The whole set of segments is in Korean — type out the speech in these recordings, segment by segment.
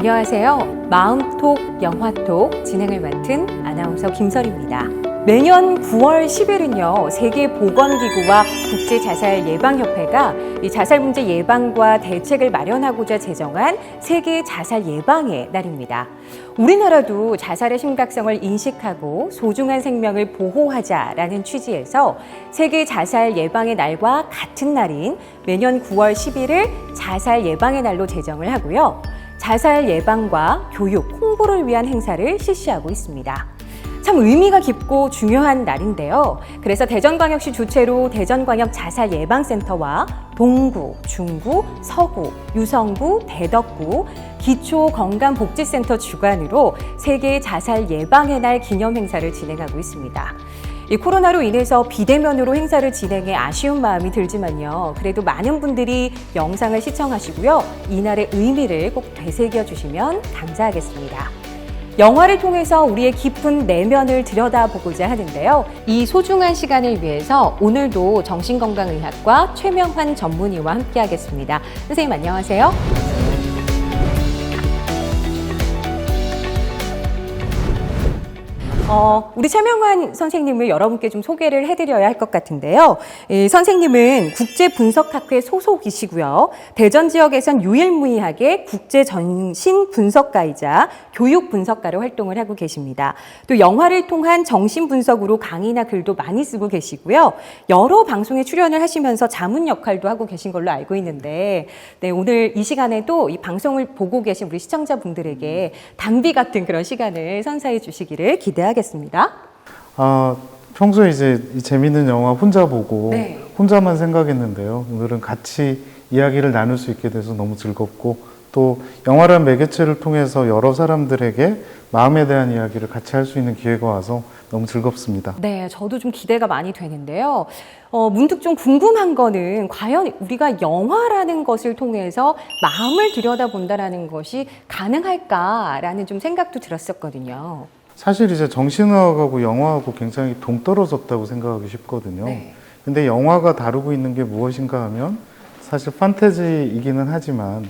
안녕하세요. 마음톡 영화톡 진행을 맡은 아나운서 김설입니다. 매년 9월 10일은요, 세계보건기구와 국제자살예방협회가 이 자살 문제 예방과 대책을 마련하고자 제정한 세계 자살 예방의 날입니다. 우리나라도 자살의 심각성을 인식하고 소중한 생명을 보호하자라는 취지에서 세계 자살 예방의 날과 같은 날인 매년 9월 10일을 자살 예방의 날로 제정을 하고요. 자살 예방과 교육, 홍보를 위한 행사를 실시하고 있습니다. 참 의미가 깊고 중요한 날인데요. 그래서 대전광역시 주최로 대전광역 자살 예방센터와 동구, 중구, 서구, 유성구, 대덕구, 기초건강복지센터 주관으로 세계 자살 예방의 날 기념 행사를 진행하고 있습니다. 이 코로나로 인해서 비대면으로 행사를 진행해 아쉬운 마음이 들지만요. 그래도 많은 분들이 영상을 시청하시고요. 이날의 의미를 꼭 되새겨 주시면 감사하겠습니다. 영화를 통해서 우리의 깊은 내면을 들여다보고자 하는데요. 이 소중한 시간을 위해서 오늘도 정신건강의학과 최명환 전문의와 함께하겠습니다. 선생님 안녕하세요. 어, 우리 최명환 선생님을 여러분께 좀 소개를 해드려야 할 것 같은데요. 이 선생님은 국제분석학회 소속이시고요. 대전 지역에선 유일무이하게 국제정신분석가이자 교육분석가로 활동을 하고 계십니다. 또 영화를 통한 정신분석으로 강의나 글도 많이 쓰고 계시고요. 여러 방송에 출연을 하시면서 자문 역할도 하고 계신 걸로 알고 있는데, 네, 오늘 이 시간에도 이 방송을 보고 계신 우리 시청자분들에게 단비 같은 그런 시간을 선사해 주시기를 기대하겠습니다. 아, 평소에 이제 이 재밌는 영화 혼자 보고 네. 혼자만 생각했는데요. 오늘은 같이 이야기를 나눌 수 있게 돼서 너무 즐겁고 또 영화란 매개체를 통해서 여러 사람들에게 마음에 대한 이야기를 같이 할 수 있는 기회가 와서 너무 즐겁습니다. 네, 저도 좀 기대가 많이 되는데요. 어, 문득 좀 궁금한 거는 과연 우리가 영화라는 것을 통해서 마음을 들여다본다라는 것이 가능할까라는 좀 생각도 들었었거든요. 사실 이제 정신의학하고 영화하고 굉장히 동떨어졌다고 생각하기 쉽거든요. 네. 근데 영화가 다루고 있는 게 무엇인가 하면 사실 판타지이기는 하지만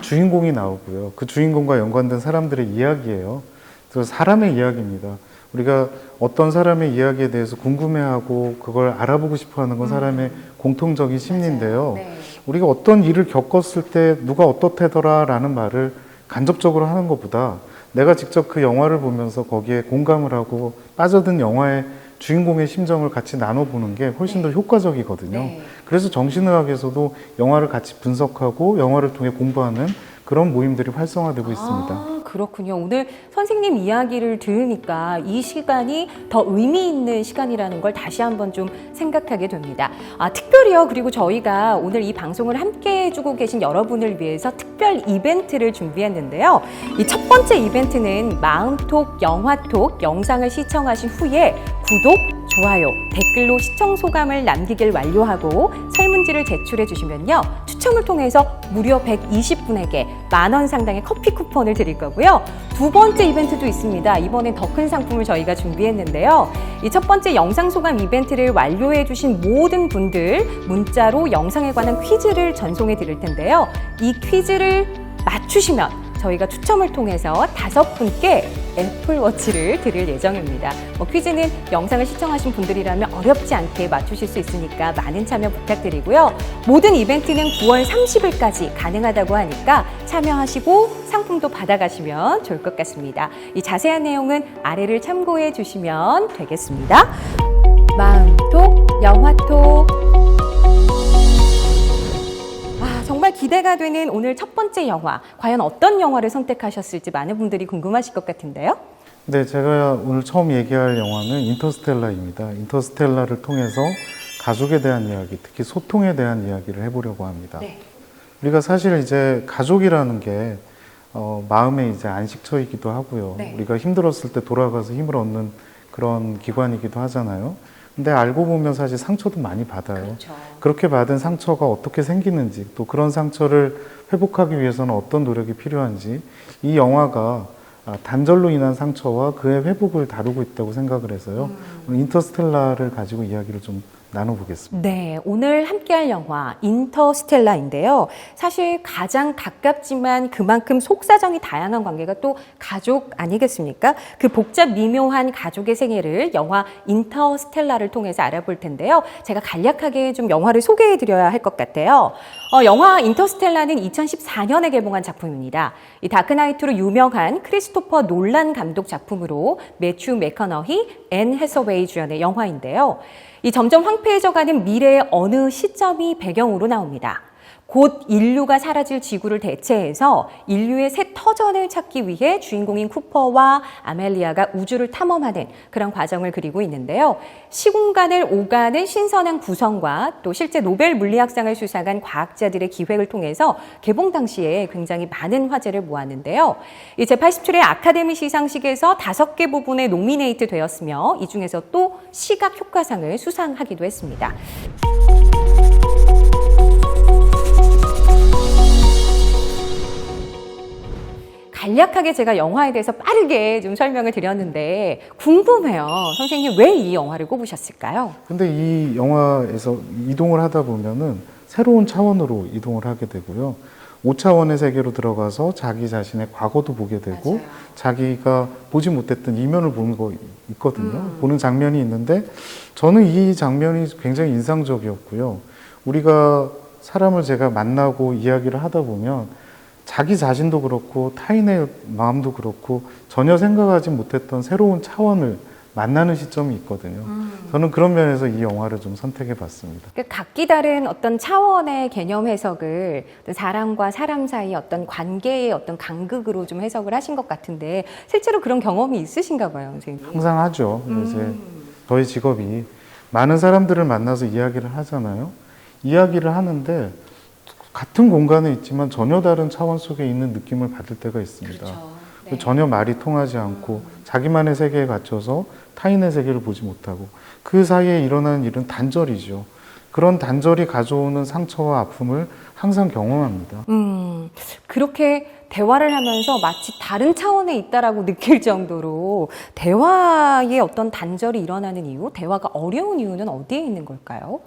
주인공이 나오고요. 그 주인공과 연관된 사람들의 이야기예요. 그래서 사람의 이야기입니다. 우리가 어떤 사람의 이야기에 대해서 궁금해하고 그걸 알아보고 싶어 하는 건 사람의 공통적인 심리인데요. 네. 우리가 어떤 일을 겪었을 때 누가 어떻대더라 라는 말을 간접적으로 하는 것보다 내가 직접 그 영화를 보면서 거기에 공감을 하고 빠져든 영화의 주인공의 심정을 같이 나눠보는 게 훨씬 더 효과적이거든요. 네. 그래서 정신의학에서도 영화를 같이 분석하고 영화를 통해 공부하는 그런 모임들이 활성화되고 있습니다. 아, 그렇군요. 오늘 선생님 이야기를 들으니까 이 시간이 더 의미 있는 시간이라는 걸 다시 한번 좀 생각하게 됩니다. 아, 특별히요. 그리고 저희가 오늘 이 방송을 함께 해주고 계신 여러분을 위해서 특별 이벤트를 준비했는데요. 이 첫 번째 이벤트는 마음톡, 영화톡 영상을 시청하신 후에 구독, 좋아요, 댓글로 시청 소감을 남기길 완료하고 설문지를 제출해 주시면요. 추첨을 통해서 무려 120분에게 만 원 상당의 커피 쿠폰을 드릴 거고요. 두 번째 이벤트도 있습니다. 이번엔 더 큰 상품을 저희가 준비했는데요. 이 첫 번째 영상 소감 이벤트를 완료해 주신 모든 분들 문자로 영상에 관한 퀴즈를 전송해 드릴 텐데요. 이 퀴즈를 맞추시면 저희가 추첨을 통해서 다섯 분께 애플워치를 드릴 예정입니다. 뭐 퀴즈는 영상을 시청하신 분들이라면 어렵지 않게 맞추실 수 있으니까 많은 참여 부탁드리고요. 모든 이벤트는 9월 30일까지 가능하다고 하니까 참여하시고 상품도 받아가시면 좋을 것 같습니다. 이 자세한 내용은 아래를 참고해 주시면 되겠습니다. 마음 기대가 되는 오늘 첫 번째 영화. 과연 어떤 영화를 선택하셨을지 많은 분들이 궁금하실 것 같은데요. 네, 제가 오늘 처음 얘기할 영화는 인터스텔라입니다. 인터스텔라를 통해서 가족에 대한 이야기, 특히 소통에 대한 이야기를 해보려고 합니다. 네. 우리가 사실 이제 가족이라는 게 어, 마음의 이제 안식처이기도 하고요. 네. 우리가 힘들었을 때 돌아가서 힘을 얻는 그런 기관이기도 하잖아요. 근데 알고 보면 사실 상처도 많이 받아요. 그렇죠. 그렇게 받은 상처가 어떻게 생기는지 또 그런 상처를 회복하기 위해서는 어떤 노력이 필요한지 이 영화가 아, 단절로 인한 상처와 그의 회복을 다루고 있다고 생각을 해서요. 오늘 인터스텔라를 가지고 이야기를 좀 나눠보겠습니다. 네, 오늘 함께할 영화 인터스텔라인데요. 사실 가장 가깝지만 그만큼 속사정이 다양한 관계가 또 가족 아니겠습니까? 그 복잡 미묘한 가족의 생애를 영화 인터스텔라를 통해서 알아볼 텐데요. 제가 간략하게 좀 영화를 소개해 드려야 할 것 같아요. 어, 영화 인터스텔라는 2014년에 개봉한 작품입니다. 이 다크나이트로 유명한 크리스토퍼 놀란 감독 작품으로 매튜 맥커너히, 앤 해서웨이 주연의 영화인데요. 이 점점 황폐해져가는 미래의 어느 시점이 배경으로 나옵니다. 곧 인류가 사라질 지구를 대체해서 인류의 새 터전을 찾기 위해 주인공인 쿠퍼와 아멜리아가 우주를 탐험하는 그런 과정을 그리고 있는데요. 시공간을 오가는 신선한 구성과 또 실제 노벨 물리학상을 수상한 과학자들의 기획을 통해서 개봉 당시에 굉장히 많은 화제를 모았는데요. 이 제87회 아카데미 시상식에서 다섯 개 부분에 노미네이트 되었으며 이 중에서 또 시각 효과상을 수상하기도 했습니다. 간략하게 제가 영화에 대해서 빠르게 좀 설명을 드렸는데 궁금해요. 선생님 왜 이 영화를 꼽으셨을까요? 근데 이 영화에서 이동을 하다 보면은 새로운 차원으로 이동을 하게 되고요. 5차원의 세계로 들어가서 자기 자신의 과거도 보게 되고 맞아요. 자기가 보지 못했던 이면을 보는 거 있거든요. 음. 보는 장면이 있는데 저는 이 장면이 굉장히 인상적이었고요. 우리가 사람을 제가 만나고 이야기를 하다 보면 자기 자신도 그렇고 타인의 마음도 그렇고 전혀 생각하지 못했던 새로운 차원을 만나는 시점이 있거든요. 저는 그런 면에서 이 영화를 좀 선택해 봤습니다. 그러니까 각기 다른 어떤 차원의 개념 해석을 사람과 사람 사이 어떤 관계의 어떤 간극으로 좀 해석을 하신 것 같은데 실제로 그런 경험이 있으신가 봐요, 선생님. 항상 하죠. 이제 저희 직업이 많은 사람들을 만나서 이야기를 하잖아요. 이야기를 하는데 같은 공간에 있지만 전혀 다른 차원 속에 있는 느낌을 받을 때가 있습니다. 네. 전혀 말이 통하지 않고 자기만의 세계에 갇혀서 타인의 세계를 보지 못하고 그 사이에 일어나는 일은 단절이죠. 그런 단절이 가져오는 상처와 아픔을 항상 경험합니다. 음, 그렇게 대화를 하면서 마치 다른 차원에 있다라고 느낄 정도로 대화의 어떤 단절이 일어나는 이유, 대화가 어려운 이유는 어디에 있는 걸까요?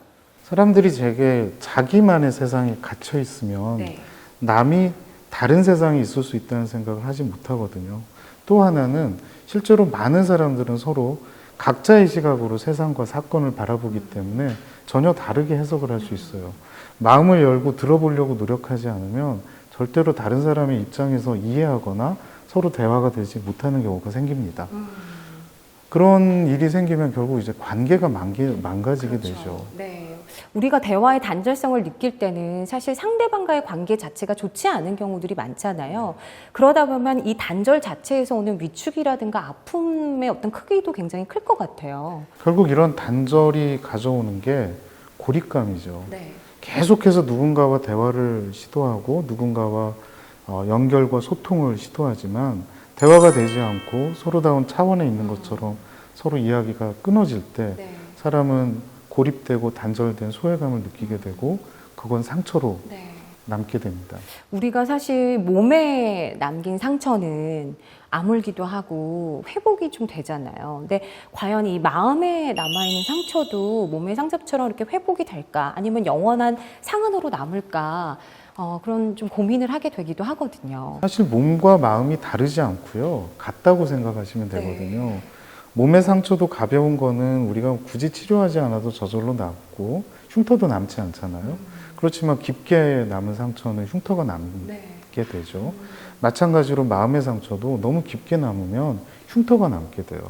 사람들이 제게 자기만의 세상에 갇혀 있으면 네. 남이 다른 세상에 있을 수 있다는 생각을 하지 못하거든요. 또 하나는 실제로 많은 사람들은 서로 각자의 시각으로 세상과 사건을 바라보기 때문에 전혀 다르게 해석을 할 수 있어요. 마음을 열고 들어보려고 노력하지 않으면 절대로 다른 사람의 입장에서 이해하거나 서로 대화가 되지 못하는 경우가 생깁니다. 그런 일이 생기면 결국 이제 관계가 망가지게 되죠. 네. 우리가 대화의 단절성을 느낄 때는 사실 상대방과의 관계 자체가 좋지 않은 경우들이 많잖아요. 그러다 보면 이 단절 자체에서 오는 위축이라든가 아픔의 어떤 크기도 굉장히 클 것 같아요. 결국 이런 단절이 가져오는 게 고립감이죠. 네. 계속해서 누군가와 대화를 시도하고 누군가와 어, 연결과 소통을 시도하지만 대화가 되지 않고 서로다운 차원에 있는 것처럼 서로 이야기가 끊어질 때 네. 사람은 고립되고 단절된 소외감을 느끼게 되고 그건 상처로 네. 남게 됩니다. 우리가 사실 몸에 남긴 상처는 아물기도 하고 회복이 좀 되잖아요. 근데 과연 이 마음에 남아있는 상처도 몸의 상처처럼 이렇게 회복이 될까? 아니면 영원한 상흔으로 남을까? 어, 그런 좀 고민을 하게 되기도 하거든요. 사실 몸과 마음이 다르지 않고요. 같다고 생각하시면 네. 되거든요. 몸의 상처도 가벼운 거는 우리가 굳이 치료하지 않아도 저절로 남고 흉터도 남지 않잖아요. 그렇지만 깊게 남은 상처는 흉터가 남게 되죠. 마찬가지로 마음의 상처도 너무 깊게 남으면 흉터가 남게 돼요.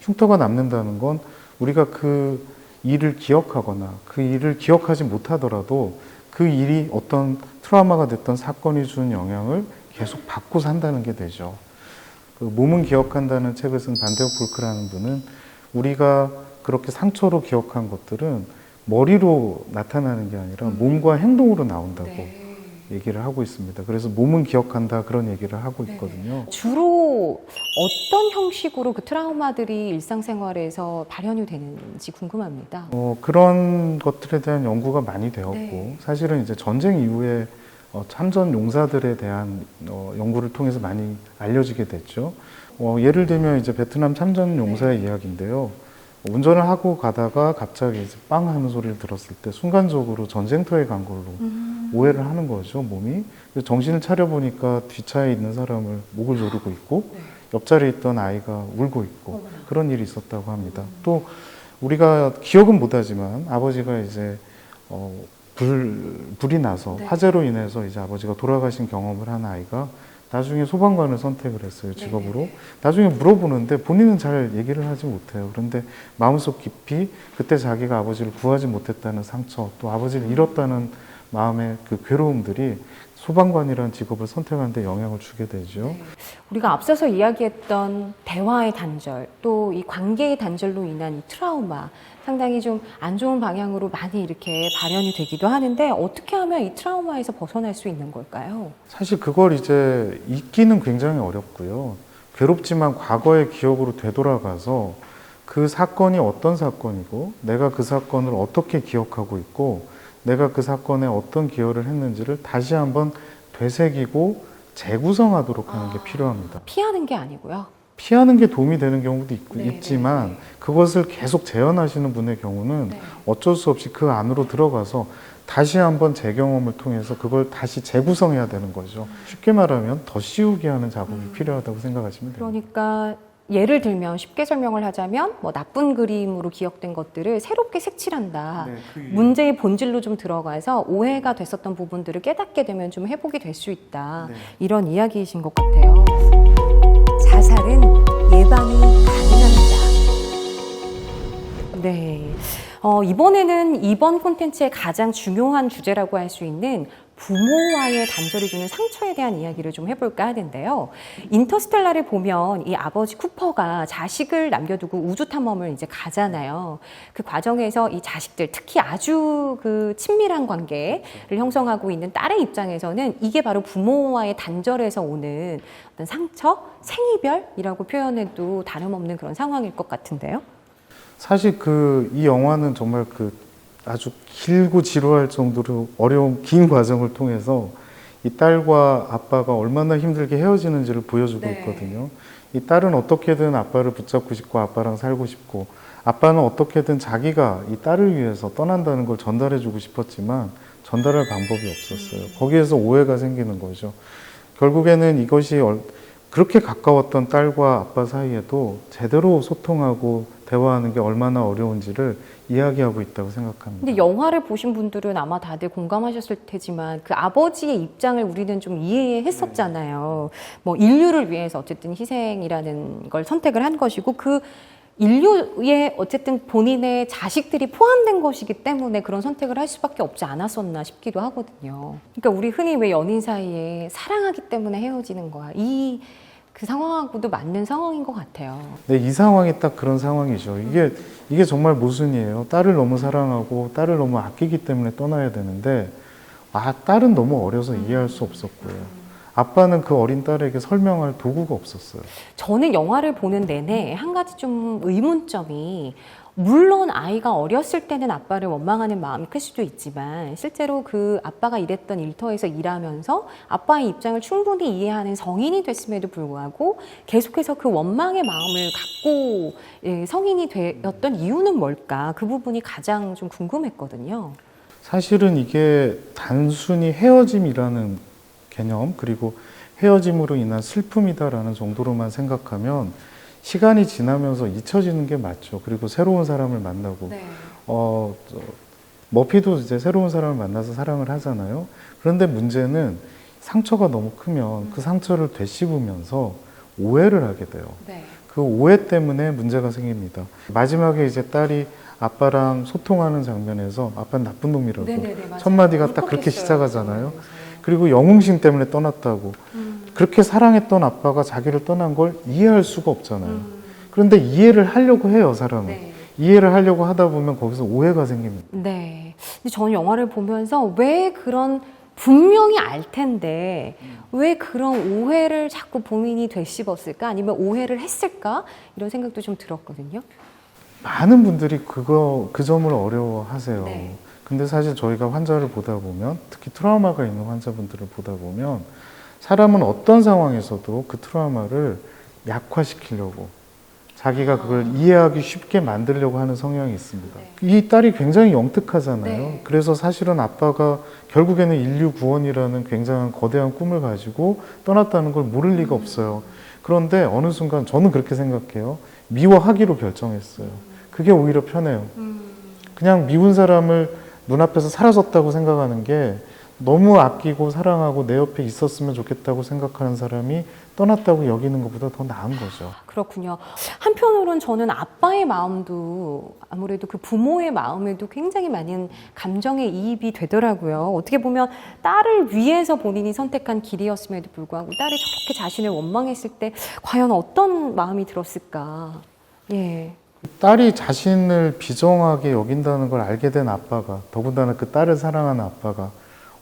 흉터가 남는다는 건 우리가 그 일을 기억하거나 그 일을 기억하지 못하더라도 그 일이 어떤 트라우마가 됐던 사건이 준 영향을 계속 받고 산다는 게 되죠. 그 몸은 기억한다는 책을 쓴 반데오 폴크라는 분은 우리가 그렇게 상처로 기억한 것들은 머리로 나타나는 게 아니라 몸과 행동으로 나온다고 얘기를 하고 있습니다. 그래서 몸은 기억한다 그런 얘기를 하고 있거든요. 주로 어떤 형식으로 그 트라우마들이 일상생활에서 발현이 되는지 궁금합니다. 어, 그런 것들에 대한 연구가 많이 되었고 네. 사실은 이제 전쟁 이후에 어, 참전 용사들에 대한 어, 연구를 통해서 많이 알려지게 됐죠. 어, 예를 들면 이제 베트남 참전 용사의 이야기인데요. 운전을 하고 가다가 갑자기 이제 빵 하는 소리를 들었을 때 순간적으로 전쟁터에 간 걸로 오해를 하는 거죠, 몸이. 정신을 차려보니까 뒷차에 있는 사람을 목을 조르고 있고 옆자리에 있던 아이가 울고 있고 그런 일이 있었다고 합니다. 또 우리가 기억은 못하지만 아버지가 이제 어, 불, 불이 나서 네. 화재로 인해서 이제 아버지가 돌아가신 경험을 한 아이가 나중에 소방관을 선택을 했어요, 직업으로. 나중에 물어보는데 본인은 잘 얘기를 하지 못해요. 그런데 마음속 깊이 그때 자기가 아버지를 구하지 못했다는 상처, 또 아버지를 잃었다는 마음의 그 괴로움들이 소방관이라는 직업을 선택하는데 영향을 주게 되죠. 우리가 앞서서 이야기했던 대화의 단절, 또 이 관계의 단절로 인한 이 트라우마, 상당히 좀 안 좋은 방향으로 많이 이렇게 발현이 되기도 하는데 어떻게 하면 이 트라우마에서 벗어날 수 있는 걸까요? 사실 그걸 이제 잊기는 굉장히 어렵고요. 괴롭지만 과거의 기억으로 되돌아가서 그 사건이 어떤 사건이고 내가 그 사건을 어떻게 기억하고 있고 내가 그 사건에 어떤 기여를 했는지를 다시 한번 되새기고 재구성하도록 하는 게 필요합니다. 피하는 게 아니고요. 피하는 게 도움이 되는 경우도 있, 네, 있지만 네, 네. 그것을 계속 재현하시는 분의 경우는 네. 어쩔 수 없이 그 안으로 들어가서 다시 한번 재경험을 통해서 그걸 다시 재구성해야 되는 거죠. 쉽게 말하면 더 씌우게 하는 작업이 음. 필요하다고 생각하시면 됩니다. 그러니까 예를 들면 쉽게 설명을 하자면 뭐 나쁜 그림으로 기억된 것들을 새롭게 색칠한다. 네, 그 문제의 본질로 좀 들어가서 오해가 됐었던 부분들을 깨닫게 되면 좀 회복이 될 수 있다. 네. 이런 이야기이신 것 같아요. 자살은 예방이 가능합니다. 네. 어, 이번에는 이번 콘텐츠의 가장 중요한 주제라고 할 수 있는 부모와의 단절이 주는 상처에 대한 이야기를 좀 해볼까 하는데요. 인터스텔라를 보면 이 아버지 쿠퍼가 자식을 남겨두고 우주 탐험을 이제 가잖아요. 그 과정에서 이 자식들, 특히 아주 그 친밀한 관계를 형성하고 있는 딸의 입장에서는 이게 바로 부모와의 단절에서 오는 어떤 상처, 생이별이라고 표현해도 다름없는 그런 상황일 것 같은데요. 사실 그 이 영화는 정말 그 아주 길고 지루할 정도로 어려운 긴 과정을 통해서 이 딸과 아빠가 얼마나 힘들게 헤어지는지를 보여주고 네. 있거든요. 이 딸은 어떻게든 아빠를 붙잡고 싶고 아빠랑 살고 싶고 아빠는 어떻게든 자기가 이 딸을 위해서 떠난다는 걸 전달해주고 싶었지만 전달할 방법이 없었어요. 거기에서 오해가 생기는 거죠. 결국에는 이것이 얼- 그렇게 가까웠던 딸과 아빠 사이에도 제대로 소통하고 대화하는 게 얼마나 어려운지를 이야기하고 있다고 생각합니다. 근데 영화를 보신 분들은 아마 다들 공감하셨을 테지만 그 아버지의 입장을 우리는 좀 이해했었잖아요. 뭐 인류를 위해서 어쨌든 희생이라는 걸 선택을 한 것이고 그 인류에 어쨌든 본인의 자식들이 포함된 것이기 때문에 그런 선택을 할 수밖에 없지 않았었나 싶기도 하거든요. 그러니까 우리 흔히 왜 연인 사이에 사랑하기 때문에 헤어지는 거야. 이 그 상황하고도 맞는 상황인 것 같아요. 네, 이 상황이 딱 그런 상황이죠. 이게 이게 정말 모순이에요. 딸을 너무 사랑하고 딸을 너무 아끼기 때문에 떠나야 되는데 아 딸은 너무 어려서 이해할 수 없었고요. 아빠는 그 어린 딸에게 설명할 도구가 없었어요. 저는 영화를 보는 내내 한 가지 좀 의문점이 물론 아이가 어렸을 때는 아빠를 원망하는 마음이 클 수도 있지만 실제로 그 아빠가 일했던 일터에서 일하면서 아빠의 입장을 충분히 이해하는 성인이 됐음에도 불구하고 계속해서 그 원망의 마음을 갖고 예, 성인이 되었던 이유는 뭘까 그 부분이 가장 좀 궁금했거든요. 사실은 이게 단순히 헤어짐이라는 개념 그리고 헤어짐으로 인한 슬픔이다라는 정도로만 생각하면 시간이 지나면서 잊혀지는 게 맞죠. 그리고 새로운 사람을 만나고 어, 저, 머피도 이제 새로운 사람을 만나서 사랑을 하잖아요. 그런데 문제는 상처가 너무 크면 그 상처를 되씹으면서 오해를 하게 돼요. 그 오해 때문에 문제가 생깁니다. 마지막에 이제 딸이 아빠랑 소통하는 장면에서 아빠는 나쁜 놈이라고 첫 마디가 딱 그렇게 시작하잖아요. 그리고 영웅심 때문에 떠났다고 그렇게 사랑했던 아빠가 자기를 떠난 걸 이해할 수가 없잖아요. 그런데 이해를 하려고 해요, 사람은. 이해를 하려고 하다 보면 거기서 오해가 생깁니다. 네. 근데 저는 영화를 보면서 왜 그런 분명히 알 텐데 왜 그런 오해를 자꾸 본인이 되씹었을까 아니면 오해를 했을까 이런 생각도 좀 들었거든요. 많은 분들이 그거 그 점을 어려워하세요. 네. 근데 사실 저희가 환자를 보다 보면 특히 트라우마가 있는 환자분들을 보다 보면 사람은 어떤 상황에서도 그 트라우마를 약화시키려고 자기가 그걸 이해하기 쉽게 만들려고 하는 성향이 있습니다. 네. 이 딸이 굉장히 영특하잖아요. 네. 그래서 사실은 아빠가 결국에는 인류 구원이라는 굉장한 거대한 꿈을 가지고 떠났다는 걸 모를 리가 없어요. 그런데 어느 순간 저는 그렇게 생각해요. 미워하기로 결정했어요. 그게 오히려 편해요. 그냥 미운 사람을 눈앞에서 사라졌다고 생각하는 게 너무 아끼고 사랑하고 내 옆에 있었으면 좋겠다고 생각하는 사람이 떠났다고 여기는 것보다 더 나은 거죠. 그렇군요. 한편으로는 저는 아빠의 마음도 아무래도 그 부모의 마음에도 굉장히 많은 감정의 이입이 되더라고요. 어떻게 보면 딸을 위해서 본인이 선택한 길이었음에도 불구하고 딸이 저렇게 자신을 원망했을 때 과연 어떤 마음이 들었을까? 예. 딸이 자신을 비정하게 여긴다는 걸 알게 된 아빠가 더군다나 그 딸을 사랑하는 아빠가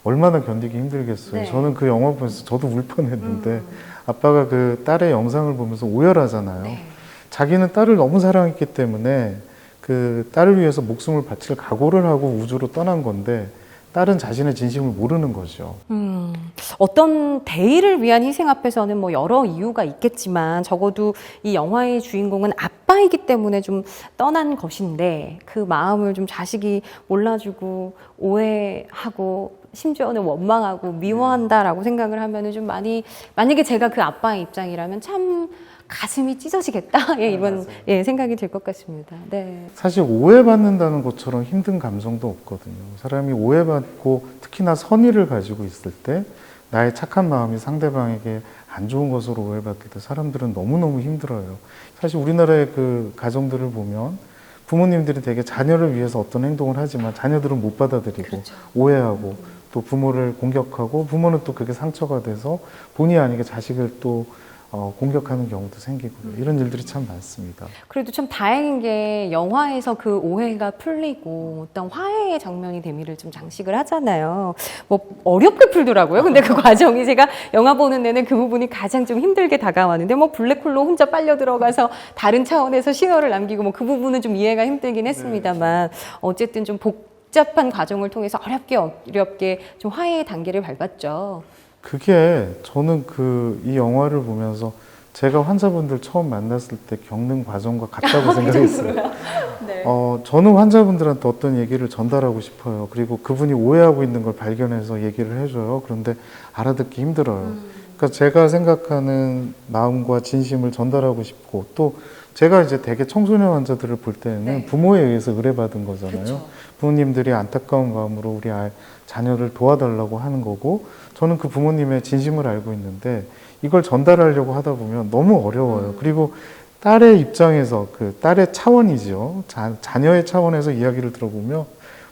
얼마나 견디기 힘들겠어요. 네. 저는 그 영화 보면서 저도 울 뻔했는데 음. 아빠가 그 딸의 영상을 보면서 오열하잖아요. 네. 자기는 딸을 너무 사랑했기 때문에 그 딸을 위해서 목숨을 바칠 각오를 하고 우주로 떠난 건데 딸은 자신의 진심을 모르는 거죠. 음, 어떤 대의를 위한 희생 앞에서는 뭐 여러 이유가 있겠지만 적어도 이 영화의 주인공은 아빠이기 때문에 좀 떠난 것인데 그 마음을 좀 자식이 몰라주고 오해하고 심지어는 원망하고 미워한다라고 생각을 하면은 좀 많이 만약에 제가 그 아빠의 입장이라면 참 가슴이 찢어지겠다 예, 이번 맞아요. 예, 생각이 들 것 같습니다. 네. 사실 오해받는다는 것처럼 힘든 감정도 없거든요. 사람이 오해받고 특히나 선의를 가지고 있을 때 나의 착한 마음이 상대방에게 안 좋은 것으로 오해받게 돼 사람들은 너무너무 힘들어요. 사실 우리나라의 그 가정들을 보면 부모님들이 되게 자녀를 위해서 어떤 행동을 하지만 자녀들은 못 받아들이고 오해하고 또 부모를 공격하고 부모는 또 그게 상처가 돼서 본의 아니게 자식을 또 어, 공격하는 경우도 생기고 이런 일들이 참 많습니다. 그래도 참 다행인 게 영화에서 그 오해가 풀리고 어떤 화해의 장면이 대미를 좀 장식을 하잖아요. 뭐 어렵게 풀더라고요. 근데 그 과정이 제가 영화 보는 내내 그 부분이 가장 좀 힘들게 다가왔는데 뭐 블랙홀로 혼자 빨려 들어가서 다른 차원에서 신호를 남기고 뭐 그 부분은 좀 이해가 힘들긴 했습니다만 어쨌든 좀 복 잡한 과정을 통해서 어렵게 어렵게 좀 화해의 단계를 밟았죠. 그게 저는 그 이 영화를 보면서 제가 환자분들 처음 만났을 때 겪는 과정과 같다고 생각했어요. 네. 어, 저는 환자분들한테 어떤 얘기를 전달하고 싶어요. 그리고 그분이 오해하고 있는 걸 발견해서 얘기를 해줘요. 그런데 알아듣기 힘들어요. 그러니까 제가 생각하는 마음과 진심을 전달하고 싶고 또 제가 이제 대개 청소년 환자들을 볼 때는 네. 부모에 의해서 의뢰받은 거잖아요. 그쵸. 부모님들이 안타까운 마음으로 우리 아, 자녀를 도와달라고 하는 거고 저는 그 부모님의 진심을 알고 있는데 이걸 전달하려고 하다 보면 너무 어려워요. 그리고 딸의 입장에서 그 딸의 차원이죠. 자, 자녀의 차원에서 이야기를 들어보면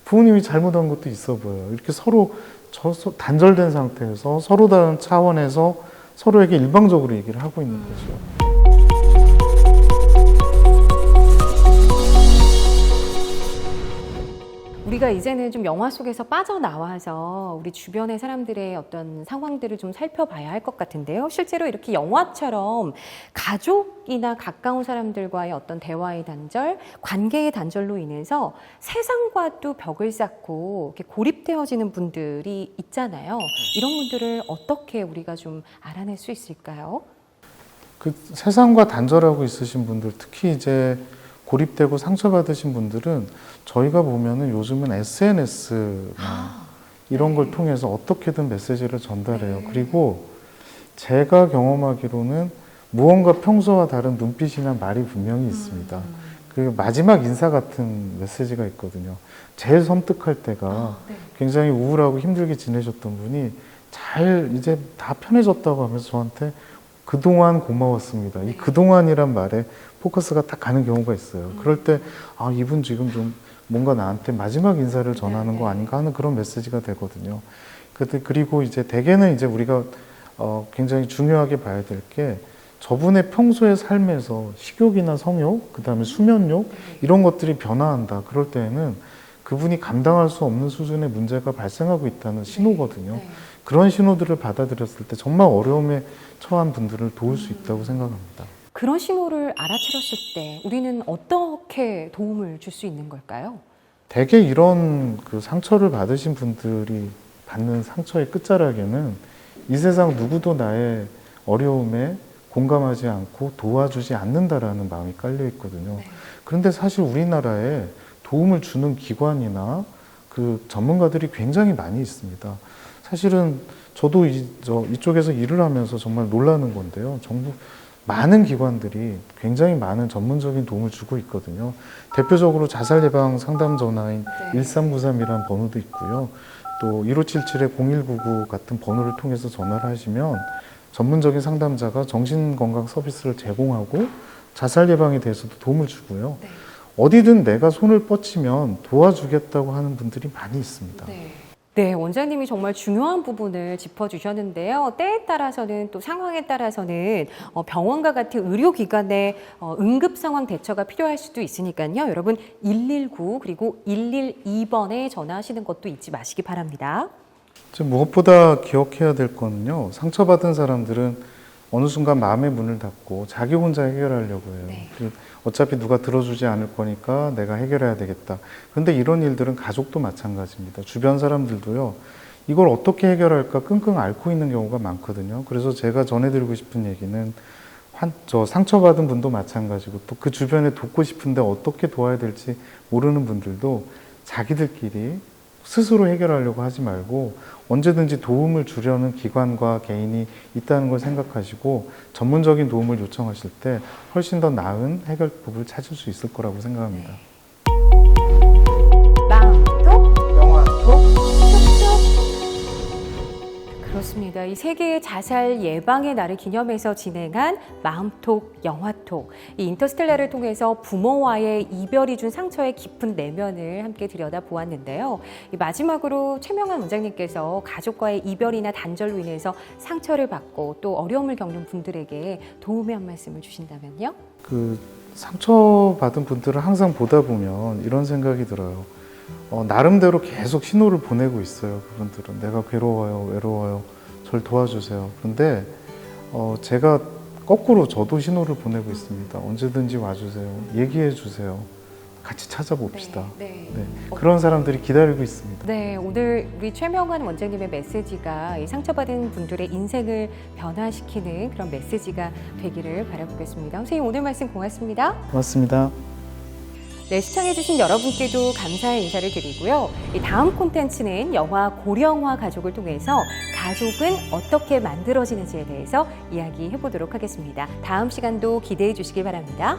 부모님이 잘못한 것도 있어 보여요. 이렇게 서로 저, 소- 단절된 상태에서 서로 다른 차원에서 서로에게 일방적으로 얘기를 하고 있는 거죠. 우리가 이제는 좀 영화 속에서 빠져나와서 우리 주변의 사람들의 어떤 상황들을 좀 살펴봐야 할 것 같은데요. 실제로 이렇게 영화처럼 가족이나 가까운 사람들과의 어떤 대화의 단절, 관계의 단절로 인해서 세상과 도 벽을 쌓고 이렇게 고립되어지는 분들이 있잖아요. 이런 분들을 어떻게 우리가 좀 알아낼 수 있을까요? 그 세상과 단절하고 있으신 분들, 특히 이제 고립되고 상처받으신 분들은 저희가 보면은 요즘은 SNS나 이런 걸 통해서 어떻게든 메시지를 전달해요. 네. 그리고 제가 경험하기로는 무언가 평소와 다른 눈빛이나 말이 분명히 있습니다. 그 마지막 인사 같은 메시지가 있거든요. 제일 섬뜩할 때가 네. 굉장히 우울하고 힘들게 지내셨던 분이 잘 이제 다 편해졌다고 하면서 저한테 그동안 고마웠습니다. 이 그동안이란 말에 포커스가 딱 가는 경우가 있어요. 그럴 때, 아, 이분 지금 좀 뭔가 나한테 마지막 인사를 전하는 거 아닌가 하는 그런 메시지가 되거든요. 그때 그리고 이제 대개는 이제 우리가 어, 굉장히 중요하게 봐야 될 게 저분의 평소의 삶에서 식욕이나 성욕, 그 다음에 수면욕, 이런 것들이 변화한다. 그럴 때에는 그분이 감당할 수 없는 수준의 문제가 발생하고 있다는 신호거든요. 네. 그런 신호들을 받아들였을 때 정말 어려움에 처한 분들을 도울 수 있다고 생각합니다. 그런 신호를 알아차렸을 때 우리는 어떻게 도움을 줄 수 있는 걸까요? 대개 이런 그 상처를 받으신 분들이 받는 상처의 끝자락에는 이 세상 누구도 나의 어려움에 공감하지 않고 도와주지 않는다라는 마음이 깔려 있거든요. 네. 그런데 사실 우리나라에 도움을 주는 기관이나 그 전문가들이 굉장히 많이 있습니다. 사실은 저도 이, 저 이쪽에서 일을 하면서 정말 놀라는 건데요. 정부 많은 기관들이 굉장히 많은 전문적인 도움을 주고 있거든요. 대표적으로 자살 예방 상담 전화인 네. 1393이라는 번호도 있고요. 또 1577에 0199 같은 번호를 통해서 전화를 하시면 전문적인 상담자가 정신건강 서비스를 제공하고 자살 예방에 대해서도 도움을 주고요. 네. 어디든 내가 손을 뻗치면 도와주겠다고 하는 분들이 많이 있습니다. 네. 네, 원장님이 정말 중요한 부분을 짚어주셨는데요. 때에 따라서는 또 상황에 따라서는 어, 병원과 같은 의료기관의 어, 응급 상황 대처가 필요할 수도 있으니까요. 여러분 119 그리고 112번에 전화하시는 것도 잊지 마시기 바랍니다. 무엇보다 기억해야 될 거는요. 상처받은 사람들은 어느 순간 마음의 문을 닫고 자기 혼자 해결하려고 해요. 네. 그 어차피 누가 들어주지 않을 거니까 내가 해결해야 되겠다. 그런데 이런 일들은 가족도 마찬가지입니다. 주변 사람들도요. 이걸 어떻게 해결할까 끙끙 앓고 있는 경우가 많거든요. 그래서 제가 전해드리고 싶은 얘기는 환, 저 상처받은 분도 마찬가지고 또 그 주변에 돕고 싶은데 어떻게 도와야 될지 모르는 분들도 자기들끼리 스스로 해결하려고 하지 말고 언제든지 도움을 주려는 기관과 개인이 있다는 걸 생각하시고 전문적인 도움을 요청하실 때 훨씬 더 나은 해결법을 찾을 수 있을 거라고 생각합니다. 그렇습니다. 이 세계의 자살 예방의 날을 기념해서 진행한 마음톡, 영화톡. 이 인터스텔라를 통해서 부모와의 이별이 준 상처의 깊은 내면을 함께 들여다 보았는데요. 이 마지막으로 최명환 원장님께서 가족과의 이별이나 단절로 인해서 상처를 받고 또 어려움을 겪는 분들에게 도움의 한 말씀을 주신다면요? 그 상처받은 분들을 항상 보다 보면 이런 생각이 들어요. 어, 나름대로 계속 신호를 보내고 있어요. 그분들은 내가 괴로워요, 외로워요, 절 도와주세요. 그런데 어, 제가 거꾸로 저도 신호를 보내고 있습니다. 언제든지 와주세요, 얘기해 주세요, 같이 찾아봅시다. 네. 네, 그런 사람들이 기다리고 있습니다. 네, 오늘 우리 최명환 원장님의 메시지가 이 상처받은 분들의 인생을 변화시키는 그런 메시지가 되기를 바라보겠습니다. 선생님 오늘 말씀 고맙습니다. 고맙습니다. 네, 시청해주신 여러분께도 감사의 인사를 드리고요. 이 다음 콘텐츠는 영화 고령화 가족을 통해서 가족은 어떻게 만들어지는지에 대해서 이야기해 보도록 하겠습니다. 다음 시간도 기대해 주시기 바랍니다.